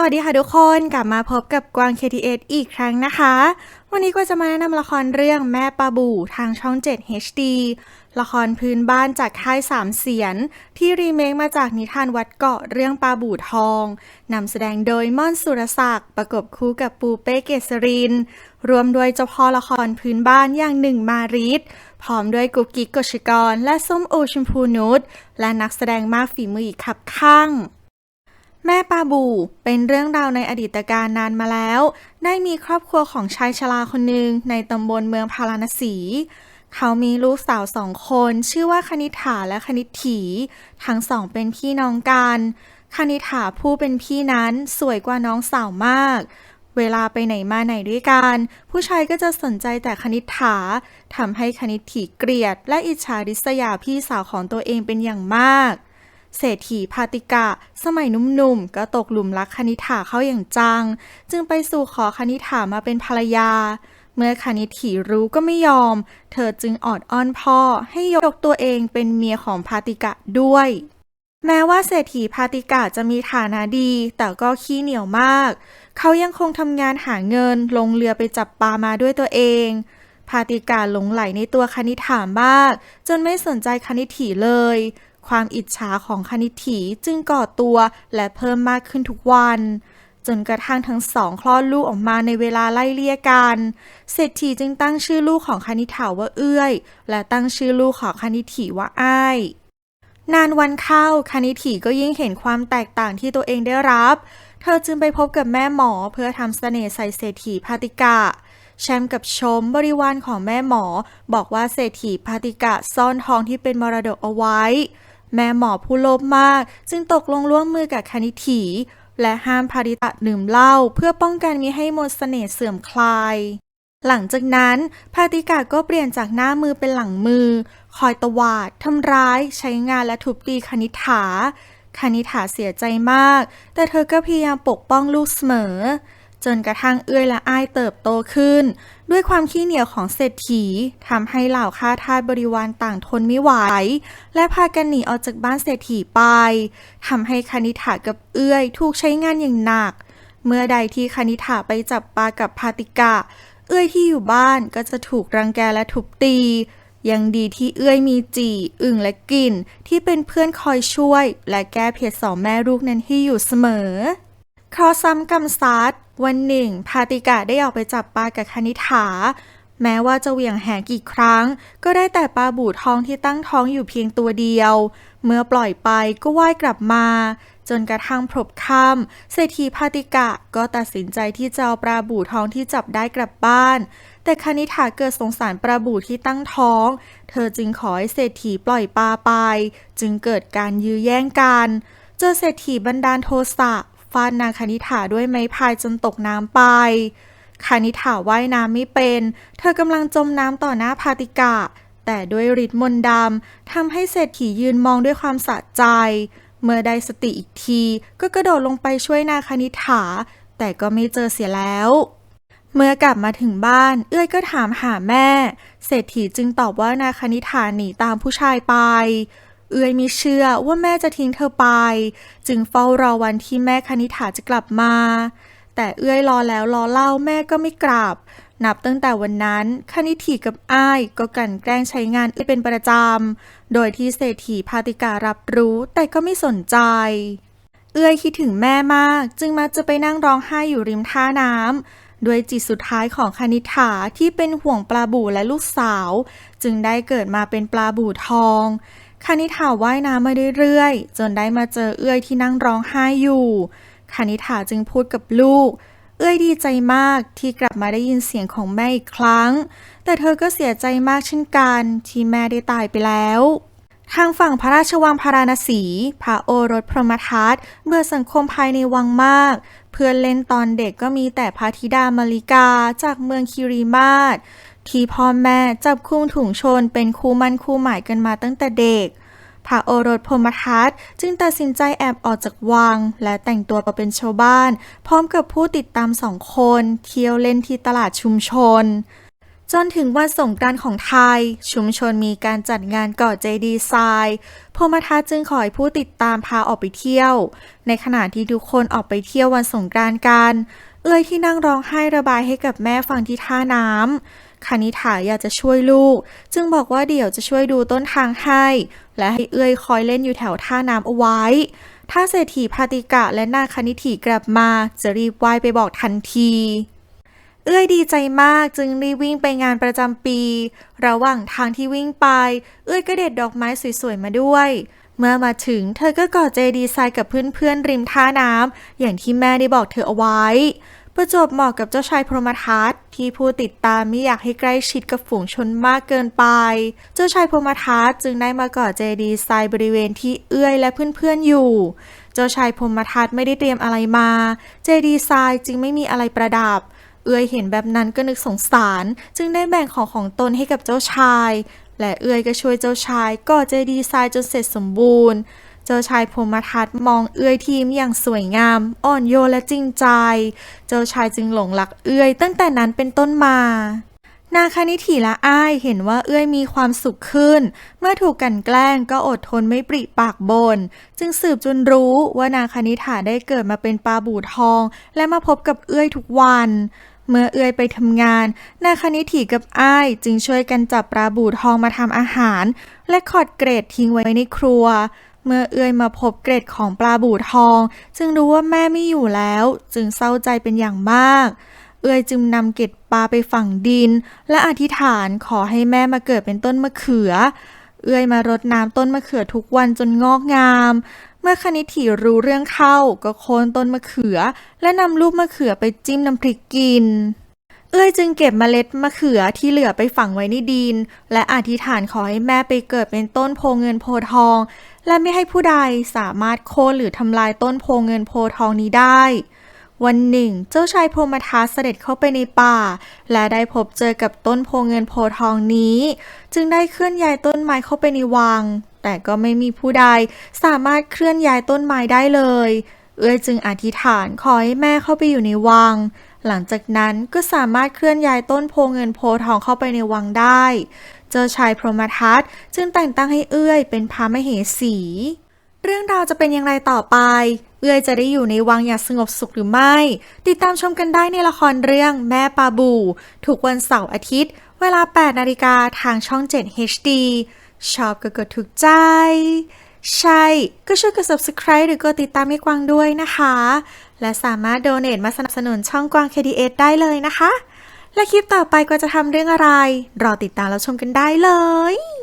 สวัสดีค่ะทุกคนกลับมาพบกับกวาง KTS อีกครั้งนะคะ วันนี้ก็จะมาแนะนำละครเรื่องแม่ปลาบู่ทางช่อง 7 HD ละครพื้นบ้านจากค่ายสามเสียน ที่รีเมคมาจากนิทานวัดเกาะเรื่องปลาบู่ทองนำแสดงโดยม่อนสุรศักดิ์ประกบคู่กับปูเป้เกษริน รวมด้วยเจ้าพ่อละครพื้นบ้านอย่างหนึ่งมาริดพร้อมด้วยกุ๊กกิ๊กกชกร และส้มโอชมพูนุชและนักแสดงมากฝีมืออีกขับข้าง แม่ปาบูเป็นเรื่องราวในอดีตการนานมาแล้ว ได้มีครอบครัวของชายชราคนหนึ่งในตำบลเมืองพาราณสี เขามีลูกสาวสองคน ชื่อว่าคณิษฐาและคณิษฐีทั้งสองเป็นพี่น้องกัน คณิษฐาผู้เป็นพี่นั้นสวยกว่าน้องสาวมาก เวลาไปไหนมาไหนด้วยกัน ผู้ชายก็จะสนใจแต่คณิษฐาทำให้คณิษฐีเกลียด และอิจฉาริษยาพี่สาวของตัวเองเป็นอย่างมาก เศรษฐีพาติกะ สมัยหนุ่มๆ ก็ตกหลุมรักคณิษฐาเข้าอย่างจัง จึงไปสู่ขอคณิษฐามาเป็นภรรยา เมื่อคณิษฐีรู้ก็ไม่ยอม เธอจึงออดอ้อนพ่อให้ยกตัวเองเป็นเมียของพาติกะด้วย แม้ว่าเศรษฐีพาติกะจะมีฐานะดี แต่ก็ขี้เหนียวมาก เขายังคงทำงานหาเงินลงเรือไปจับปลามาด้วยตัวเองพาติกาหลงไหลในตัวคณิษฐามาก จนไม่สนใจคณิษฐีเลย ความอิจฉาของคณิษฐีจึงก่อตัวและเพิ่มมากขึ้นทุกวัน จนกระทั่งทั้งสองคลอดลูกออกมาในเวลาไล่เลี่ยกันเศรษฐีจึงตั้งชื่อลูกของคณิษฐาว่าเอื้อย และตั้งชื่อลูกของคณิษฐีว่าอ้ายนานวันเข้าคณิษฐีก็ยิ่งเห็นความแตกต่างที่ตัวเองได้รับ เธอจึงไปพบกับแม่หมอเพื่อทำเสน่ห์ใส่เศรษฐีพาติกะแชมกับชมบริวารของแม่หมอ บอกว่าเศรษฐีพาติกะซ่อนทองที่เป็นมรดกเอาไว้ แม่หมอผู้โลภมาก จึงตกลงร่วมมือกับคณิษฐีและห้ามพาติกะดื่มเหล้าเพื่อป้องกันมิให้มนต์เสน่ห์เสื่อมคลาย หลังจากนั้นพาติกาก็เปลี่ยนจากหน้ามือเป็นหลังมือ คอยตวาดทำร้าย ใช้งานและทุบตีคณิฐาคณิฐาเสียใจมาก แต่เธอก็พยายามปกป้องลูกเสมอ จนกระทั่งเอื้อยและอ้ายเติบโตขึ้น ด้วยความขี้เหนียวของเศรษฐีทำให้เหล่าข้าทาสบริวารต่างทนไม่ไหว และพากันหนีออกจากบ้านเศรษฐีไปทำให้คณิษฐากับเอื้อยถูกใช้งานอย่างหนัก เมื่อใดที่คณิษฐาไปจับปลากับพาติกะ เอื้อยที่อยู่บ้านก็จะถูกรังแกและทุบตียังดีที่เอื้อยมีจีอึ่งและกินที่เป็นเพื่อนคอยช่วย และแก้เผ็ดสองแม่ลูกนั้นให้อยู่เสมอ คราะห์ซ้ำกรรมซัดวันหนึ่ง พาติกะได้ออกไปจับปลากับคณิษฐาแม้ว่าจะเหวี่ยงแหกี่ครั้ง ก็ได้แต่ปลาบู่ทองที่ตั้งท้องอยู่เพียงตัวเดียว เมื่อปล่อยไปก็ว่ายกลับมา จนกระทั่งพรบค่ำเศรษฐีพาติกะก็ตัดสินใจที่จะเอาปลาบู่ทองที่จับได้กลับบ้าน แต่คณิษฐาเกิดสงสารปลาบู่ที่ตั้งท้อง เธอจึงขอให้เศรษฐีปล่อยปลาไป จึงเกิดการยื้อแย่งกัน เจอเศรษฐีบันดาลโทสะ ฟาดนางคณิษฐาด้วยไม้พายจนตกน้ำไป คณิษฐาว่ายน้ำไม่เป็น เธอกำลังจมน้ำต่อหน้าพาติกะ แต่ด้วยฤทธิ์มนต์ดำทำให้เศรษฐียืนมองด้วยความสะใจ เมื่อได้สติอีกทีก็กระโดดลงไปช่วยนางคณิษฐา แต่ก็ไม่เจอเสียแล้วเมื่อกลับมาถึงบ้าน เอื้อยก็ถามหาแม่ เศรษฐีจึงตอบว่านางคณิษฐาหนีตามผู้ชายไป เอื้อยม่เชื่อว่าแม่จะทิ้งเธอไป จึงเฝ้ารอวันที่แม่คณิษฐาจะกลับมา แต่เอื้อยรอแล้วรอเล่าแม่ก็ไม่กลับ นับตั้งแต่วันนั้นคณิฐีกับอ้ายก็กันแกล้งใช้งานเอื้อยเป็นประจำ โดยที่เศรษฐีพาติการรับรู้แต่ก็ไม่สนใจเอื้อยคิดถึงแม่มาก จึงมักจะไปนั่งร้องไห้อยู่ริมท่าน้ำด้วยจิตสุดท้ายของคณิษฐาที่เป็นห่วงปลาบู่และลูกสาว จึงได้เกิดมาเป็นปลาบู่ทอง คณิษฐาว่ายน้ำมาเรื่อยๆ จนได้มาเจอเอื้อยที่นั่งร้องไห้อยู่ คณิษฐาจึงพูดกับลูก เอื้อยดีใจมากที่กลับมาได้ยินเสียงของแม่อีกครั้ง แต่เธอก็เสียใจมากเช่นกันที่แม่ได้ตายไปแล้วทางฝั่งพระราชวังพาราณสี พระโอรสพรหมทัตเบื่อสังคมภายในวังมาก เพื่อนเล่นตอนเด็กก็มีแต่พระธิดามาริกาจากเมืองคิริมาศ ที่พ่อแม่จับคู่ถุงชนเป็นคู่มั่นคู่หมายกันมาตั้งแต่เด็กพระโอรสพรมทัตจึงตัดสินใจแอบออกจากวัง และแต่งตัวมาเป็นชาวบ้าน พร้อมกับผู้ติดตามสองคน เที่ยวเล่นที่ตลาดชุมชน จนถึงวันสงกรานต์ของไทย ชุมชนมีการจัดงานก่อเจดีย์ทรายพมทัศน์จึงขอให้ผู้ติดตามพาออกไปเที่ยว ในขณะที่ทุกคนออกไปเที่ยววันสงกรานต์กัน เอื้อยที่นั่งร้องไห้ระบายให้กับแม่ฟังที่ท่าน้ำ คณิษฐาอยากจะช่วยลูก จึงบอกว่าเดี๋ยวจะช่วยดูต้นทางให้ และให้เอื้อยคอยเล่นอยู่แถวท่าน้ำเอาไว้ ถ้าเศรษฐีพาติกะและนาคณิถีกลับมา จะรีบไหว้ไปบอกทันทีเอื้อยดีใจมากจึงรีบวิ่งไปงานประจำปี ระหว่างทางที่วิ่งไป เอื้อยก็เด็ดดอกไม้สวยๆมาด้วย เมื่อมาถึงเธอก็กอดเจดีไซน์กับเพื่อนๆริมท่าน้ำอย่างที่แม่ได้บอกเธอเอาไว้ ประจวบเหมาะกับเจ้าชายพรหมทัตที่ผู้ติดตามไม่อยากให้ใกล้ชิดกับฝูงชนมากเกินไป เจ้าชายพรหมทัตจึงได้มากอเจดีไซน์บริเวณที่เอื้อยและเพื่อนๆอยู่ เจ้าชายพรหมทัตไม่ได้เตรียมอะไรมา เจดีไซน์จึงไม่มีอะไรประดับ เอื้อยเห็นแบบนั้นก็นึกสงสาร จึงได้แบ่งของของตนให้กับเจ้าชาย และเอื้อยก็ช่วยเจ้าชายก่อเจดีไซน์จนเสร็จสมบูรณ์ เจ้าชายพรมทัตมองเอื้อยทีมอย่างสวยงาม อ่อนโยนและจริงใจ เจ้าชายจึงหลงรักเอื้อย ตั้งแต่นั้นเป็นต้นมานางคณิถีและอ้ายเห็นว่าเอื้อยมีความสุขขึ้น เมื่อถูกกันแกล้งก็อดทนไม่ปริปากบน จึงสืบจนรู้ว่านางคณิฐาได้เกิดมาเป็นปลาบูทอง และมาพบกับเอื้อยทุกวัน เมื่อเอื้อยไปทำงานนางคณิถีกับอ้าย จึงช่วยกันจับปลาบูทองมาทำอาหาร และขอดเกรดทิ้งไว้ในครัว เมื่อเอื้อยมาพบเกรดของปลาบู่ทอง จึงรู้ว่าแม่ไม่อยู่แล้ว จึงเศร้าใจเป็นอย่างมาก เอื้อยจึงนำเกล็ดปลาไปฝังดิน และอธิษฐานขอให้แม่มาเกิดเป็นต้นมะเขือ เอื้อยมารดน้ำต้นมะเขือทุกวันจนงอกงาม เมื่อคณิถีรู้เรื่องเข้าก็โค่นต้นมะเขือ และนำลูกมะเขือไปจิ้มน้ำพริกกินเอื้อยจึงเก็บเมล็ดมะเขือที่เหลือไปฝังไว้ในดิน และอธิษฐานขอให้แม่ไปเกิดเป็นต้นโพเงินโพทอง และไม่ให้ผู้ใดสามารถโค่นหรือทำลายต้นโพเงินโพทองนี้ได้ วันหนึ่ง เจ้าชายพรหมทัตเสด็จเข้าไปในป่า และได้พบเจอกับต้นโพเงินโพทองนี้ จึงได้เคลื่อนย้ายต้นไม้เข้าไปในวัง แต่ก็ไม่มีผู้ใดสามารถเคลื่อนย้ายต้นไม้ได้เลย เอื้อยจึงอธิษฐานขอให้แม่เข้าไปอยู่ในวังหลังจากนั้นก็สามารถเคลื่อนย้ายต้นโพเงินโพทองเข้าไปในวังได้ เจ้าชายพรหมทัตจึงแต่งตั้งให้เอื้อยเป็นพระมเหสี เรื่องราวจะเป็นอย่างไรต่อไป เอื้อยจะได้อยู่ในวังอย่างสงบสุขหรือไม่ ติดตามชมกันได้ในละครเรื่องแม่ปาบู ทุกวันเสาร์อาทิตย์ เวลา 8 นาฬิกาทางช่อง 7 HD ชอบก็กดถูกใจ ใช่ ก็ช่วยกด subscribe หรือกดติดตามให้กวางด้วยนะคะ และสามารถโดเน a t มาสนับสนุนช่องกวาง KDS ได้เลยนะคะ และคลิปต่อไปก็จะทำเรื่องอะไร รอติดตามรับชมกันได้เลย